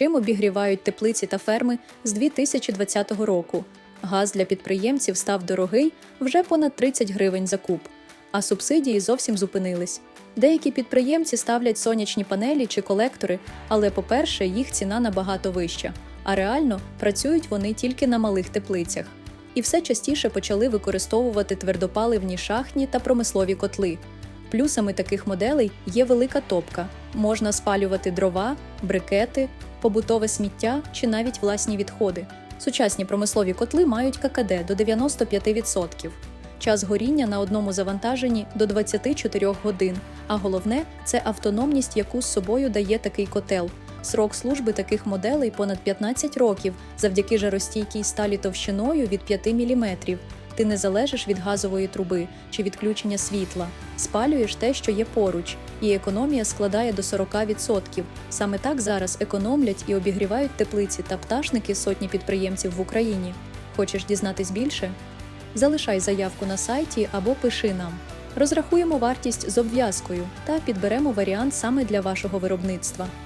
чим обігрівають теплиці та ферми з 2020 року. Газ для підприємців став дорогий вже понад 30 гривень за куб, а субсидії зовсім зупинились. Деякі підприємці ставлять сонячні панелі чи колектори, але, по-перше, їх ціна набагато вища, а реально працюють вони тільки на малих теплицях. І все частіше почали використовувати твердопаливні шахтні та промислові котли. Плюсами таких моделей є велика топка. Можна спалювати дрова, брикети, побутове сміття чи навіть власні відходи. Сучасні промислові котли мають ККД до 95%. Час горіння на одному завантаженні до 24 годин. А головне це автономність, яку з собою дає такий котел. Срок служби таких моделей понад 15 років завдяки жаростійкій сталі товщиною від 5 мм. Ти не залежиш від газової труби чи відключення світла, спалюєш те, що є поруч, і економія складає до 40%. Саме так зараз економлять і обігрівають теплиці та пташники сотні підприємців в Україні. Хочеш дізнатись більше? Залишай заявку на сайті або пиши нам. Розрахуємо вартість з обв'язкою та підберемо варіант саме для вашого виробництва.